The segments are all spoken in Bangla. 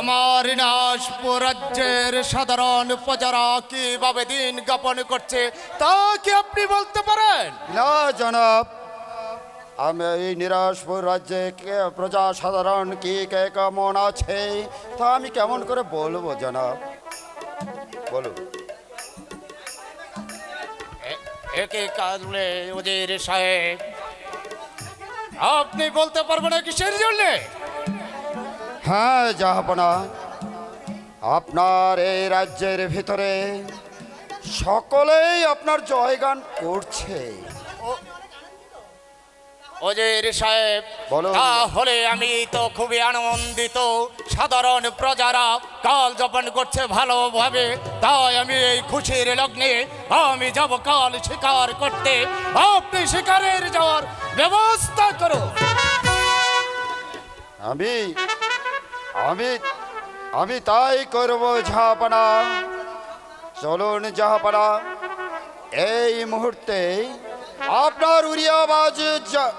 আমার নাশপুর রাজ্যের সাধারণ প্রজারা কীভাবে দিন যাপন করছে তা কি আপনি বলতে পারেন? না জনাব। আমি এই নিরাশপুর রাজ্যে কে প্রজা সাধারণ কি কে কেমন আছে তা আমি কেমন করে বলব জনাব? বলুন। একে কাজলে ওজির সাহেব। আপনি বলতে পারবেন কিসের জন্য? হ্যাঁ জাহাপনা আপনার এই রাজ্যের ভিতরে সকলেই আপনার জয়গান করছে। ওজির সাহেব। তাহলে আমি তো খুবই আনন্দিত। সাধারণ প্রজারা কাল যাপন করছে ভালোভাবে। তাই আমি এই খুশির লগ্নে আমি যাব কাল শিকার করতে। আপনি শিকারের যাওয়ার ব্যবস্থা করো। আমি আমি আমি তাই করব ঝাপনা। চলুন ঝাপনা। এই মুহূর্তে আপনার উড়িয়াবাজ জা-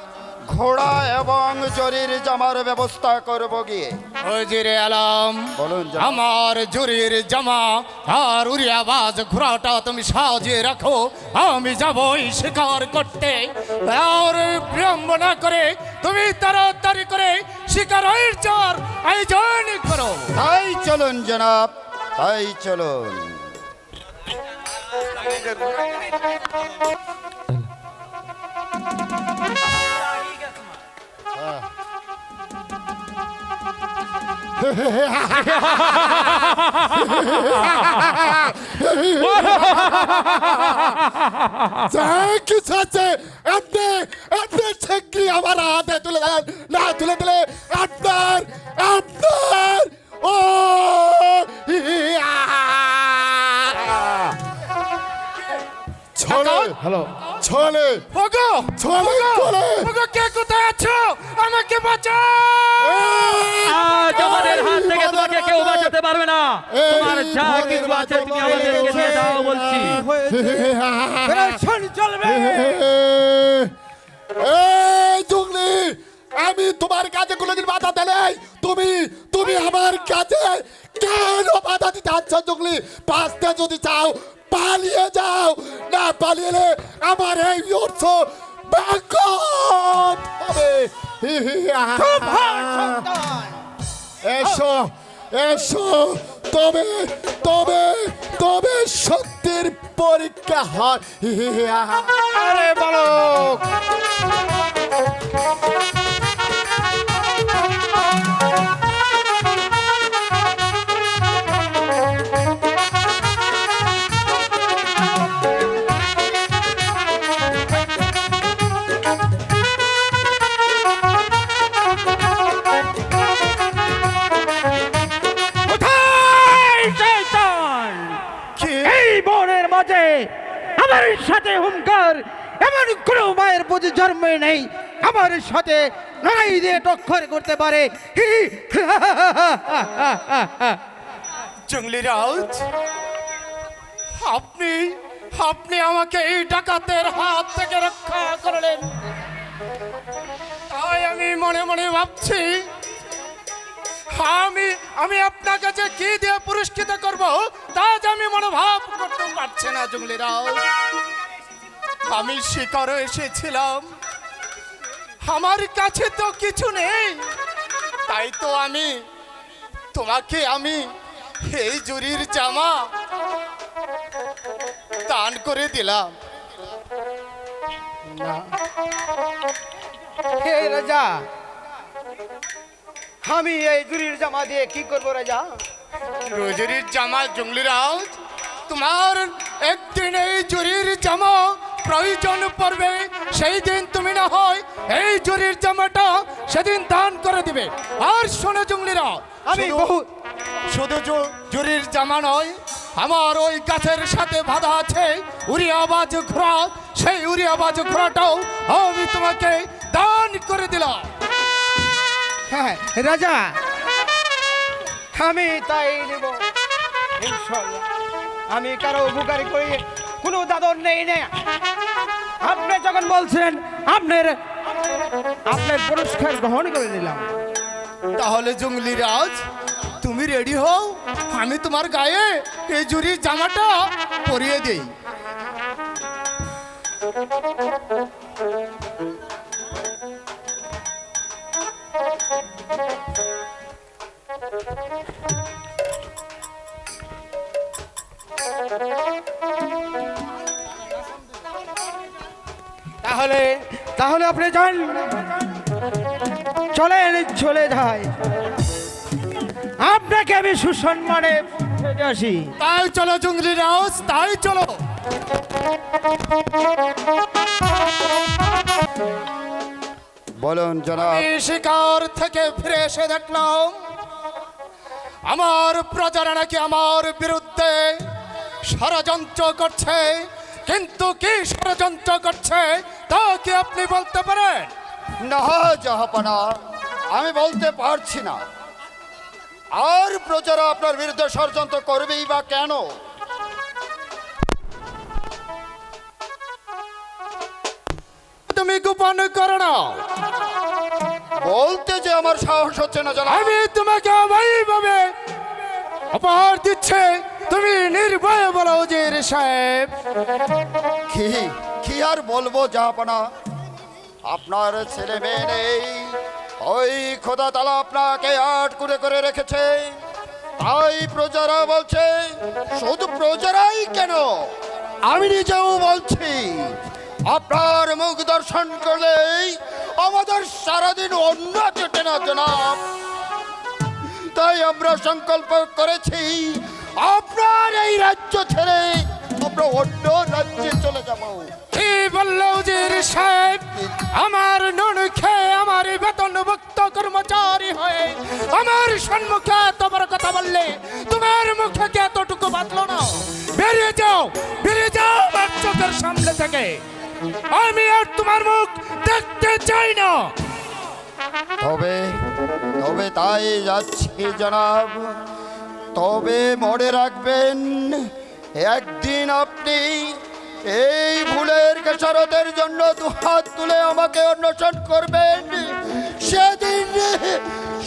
ঘোড়া এবং জরির জামার ব্যবস্থা করব গিয়ে। ওজিরে আলম বলুন আমার জরির জামা আর উড়িয়াবাজ ঘোড়াটা তুমি সাজিয়ে রাখো। আমি যাবই শিকার করতে। আর বিলম্ব না করে তুমি তাড়াতাড়ি করে শিকার শিকারের চার আয়োজন করো। তাই চলুন জনাব তাই চলুন। যাই কিছু আছে আপনি আপনি ছেঁকি আমার হাতে তুলে দেন না তুলে দিলে আপনার আপনার ও ছলে হ্যালো ছলে ওগো ছলে ছলে ওগো কে কোথায় আছো? আমাকে বাঁচাও! আজ আমাদের হাত থেকে তোমাকে কেউ বাঁচাতে পারবে না। তোমার যা কিছু আছে তুমি আমাদেরকে দিয়ে দাও বলছি। এই জুগলি আমি তোমার কাছে কোনোদিন বাধা দেলাই তুমি তুমি আমার কাছে কেন বাধা দিতে আচ্ছা জুগলি? বাঁচতে যদি চাও পালিয়ে যাও। না পালিয়ে আমার এই অর্থ ব্যাঙ্কট হবে। এসো এসো তবে তবে তবে সত্যের পরীক্ষা হয়। আরে বালক। সাথে হুঙ্কার, এমন কোনো মায়ের প্রতি জন্মে নেই। আমার সাথে লড়াই দিয়ে টক্কর করতে পারে। জঙ্গলি রাউত আপনি আপনি আমাকে এই ডাকাতের হাত থেকে রক্ষা করলেন। তাই আমি মনে মনে ভাবছি, আমি আমি আপনার কাছে কি দিয়ে পুরস্কৃত করব, তা যে আমি মনোভাব করতে পারছি না জঙ্গলি রাউত আমি শিকারও এসেছিলাম। আমার কাছে তো কিছু নেই। তাই তো আমি তোমাকে আমি এই জুরির জামা দান করে দিলাম। হে রাজা আমি এই জুরির জামা দিয়ে কি করব রাজা? রোজরির জামা জঙ্গলি রাউত তোমার একদিন এই জুরির জামা প্রয়োজন পড়বে সেই দিন তুমি না হয় এই জুরির জামাটা সেদিন দান করে দিবে। আর শোনো জঙ্গলি রাউত আমি বহু শুধু জুরির জামা নয় আমার ওই গাছের সাথে বাঁধা আছে উড়িয়াবাজ ঘোড়া। সেই উড়িয়াবাজ ঘোড়াটাও আমি তোমাকে দান করে দিলাম। হ্যাঁ রাজা। আমি তাই নেব। আমি কারও উপকারী করি কোনো দাদর নেই না। আপনি যখন বলছেন আপনার আপনার পুরস্কার গ্রহণ করে নিলাম। তাহলে জঙ্গলি রাজ, তুমি রেডি হও, আমি তোমার গায়ে এই জুরির জামাটা পরিয়ে দেই। তাহলে তাহলে আপনি যান। চলেন চলে যায় আপনাকে আমি সুসম্মানে আসি। তাই চলো জঙ্গলি রাজ তাই চলো। বলুন জনাব। এই শিকার থেকে ফিরে এসে দেখলাম আমার প্রজারা নাকি আমার বিরুদ্ধে ষড়যন্ত্র করছে। কিন্তু কি ষড়যন্ত্র করছে, তা কি আপনি বলতে পারেন? না, জাহাপানা, আমি বলতে পারছি না। আর প্রজারা আপনার বিরুদ্ধে ষড়যন্ত্র করবেই বা কেন? তুমি গোপন করো না। বলতে যে আমার সাহস হচ্ছে না, জনাব। আমি তোমাকে অপহার দিচ্ছে। তুমি নির্ভয় বলো উজির সাহেব। কি কি আর বলব জাহাপানা আপনার ছেলে মেয়ে নেই। ওই খোদা তালা আপনাকে আট করে করে রেখেছে। তাই প্রজারা বলছে, শুধু প্রজারাই কেন? আমি নিজেও বলছি, আপনার মুখ দর্শন করলেই আমাদের সারাদিন অন্য জোটে না জনাব। তাই আমরা সংকল্প করেছি আপনার এই রাজ্য ছেড়ে আমরা অন্য রাজ্যে চলে যাব। কি বলল উজির সাহেব? আমার নুন খেয়ে আমার বেতনভুক্ত কর্মচারী হয়ে আমার সম্মুখে বড় কথা বললে তোমার মুখে কি এতটুকু বাঁধলো না? বেরিয়ে যাও বেরিয়ে যাও আমার চোখের সামনে থেকে। আমি আর তোমার মুখ দেখতে চাই না। তবে তবে তাই যাচ্ছি জনাব। তবে মনে রাখবেন, একদিন আপনি এই ভুলের কেশরতের জন্য দুহাত তুলে আমাকে অন্বেষণ করবেন। সেদিন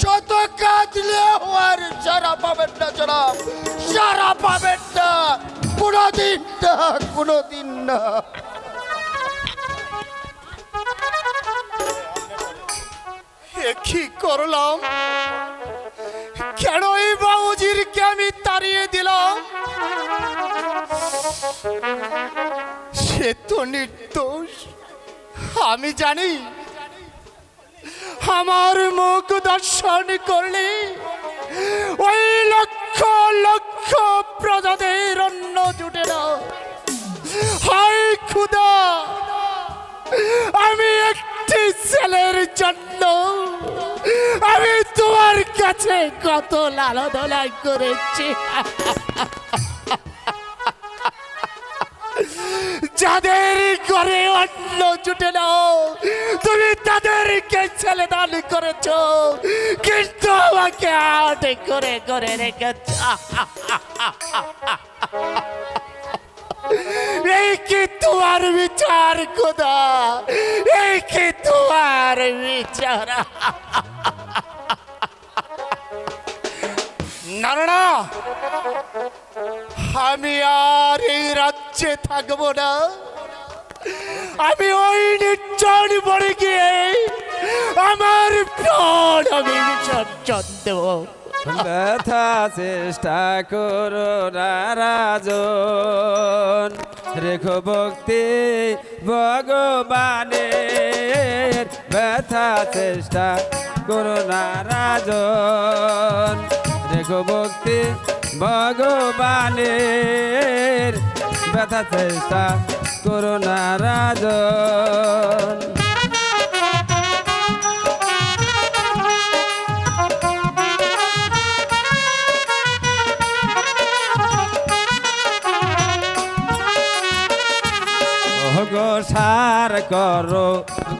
শত কাঁদলেও আর সারা পাবেন না জনাব। সারা পাবেন না। কোনোদিন না কোনোদিন না। কি করলাম। কেন এই বাবুজিরকে আমি তাড়িয়ে দিলাম? সে তো নির্দোষ। আমি জানি, আমার মুখ দর্শন করলে ওই লক্ষ লক্ষ প্রজাদের অন্য জুটে না। হাই খুদা! আমি একটি কাছে কত লালদলাই করেছি। যাদের করে অন্ন জুটে নাও তুমি তাদেরকে ছেলে দান করেছ। কিন্তু আমাকে আটে করে করে রেখেছ। এই কি তোমার বিচার খোদা? এই কি তোমার বিচার? না আমি আর এই রাজ্যে থাকব না। আমি ওই নির্জন বড়ে গিয়ে আমার প্রাণ আমি বিসর্জন দেবো। ব্যথা চেষ্টা করো রাজন। রেখো ভক্তি ভগবানের। ব্যথা চেষ্টা করো রাজন। রেখো ভক্তি ভগবানের ব্যথা চেষ্টা করো রাজন। গো সার করো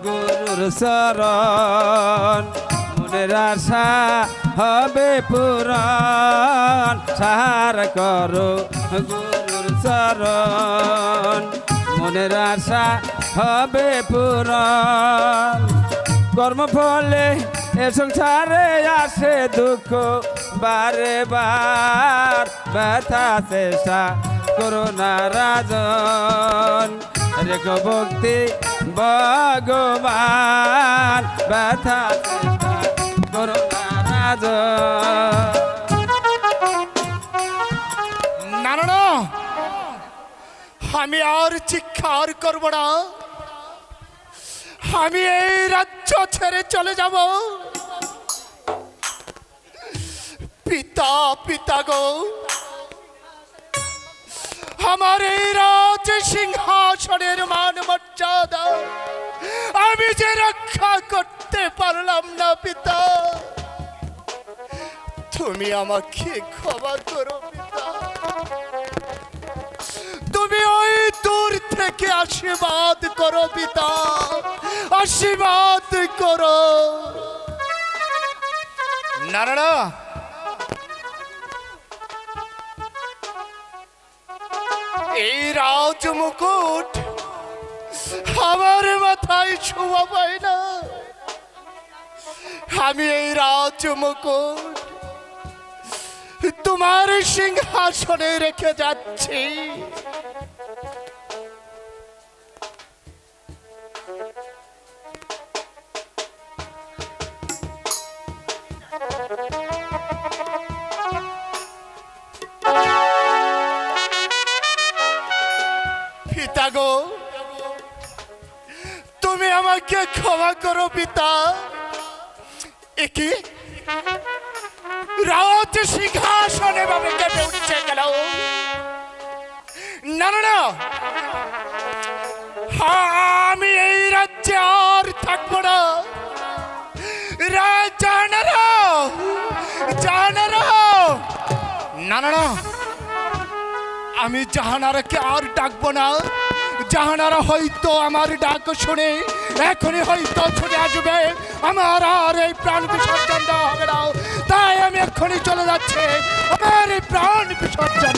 গুরুর শরণ। মনের আশা হবে পুরাণ। সার করো গুরুর শরণ মনের আশা হবে পুরাণ। কর্মফলে এ সংসারে আসে দুঃখ, বারে বার। ব্যথা, চেষ্টা করোনা রেখো ভক্তি ভগবান। ব্যথা না আমি আর চিৎকার করব না। আমি এই রাজ্য ছেড়ে চলে যাব। পিতা পিতা গো। আমার এই রাজ সিংহাসনের মান মর্যাদা। আমি যে রক্ষা করতে পারলাম না পিতা। তুমি আমাকে ক্ষমা করো পিতা। তুমি ওই দূর থেকে আশীর্বাদ করো পিতা। আশীর্বাদ করো। না না না এই রাজ মুকুট আমার মাথায় ছোঁয়া পায় না। আমি এই রাজ মুকুট তোমার সিংহাসনে রেখে যাচ্ছি। পিতা গো, তুমি আমাকে ক্ষমা করো, পিতা। একে? রাজ সিংহাসনে ভাবে কেঁপে উঠছে গেল। না না না। আমি এই রাজ্যে আর থাকব না। জানারা জানারা না না না। আমি জাহানারাকে আর ডাকবো না। জাহানারা হয়তো আমার ডাক শুনে, এখনই হয়তো ছুটে আসবে। আমার আর এই প্রাণ বিসর্জন দেওয়া হবে না। তাই আমি এক্ষুনি চলে যাচ্ছে। আমার এই প্রাণ বিসর্জন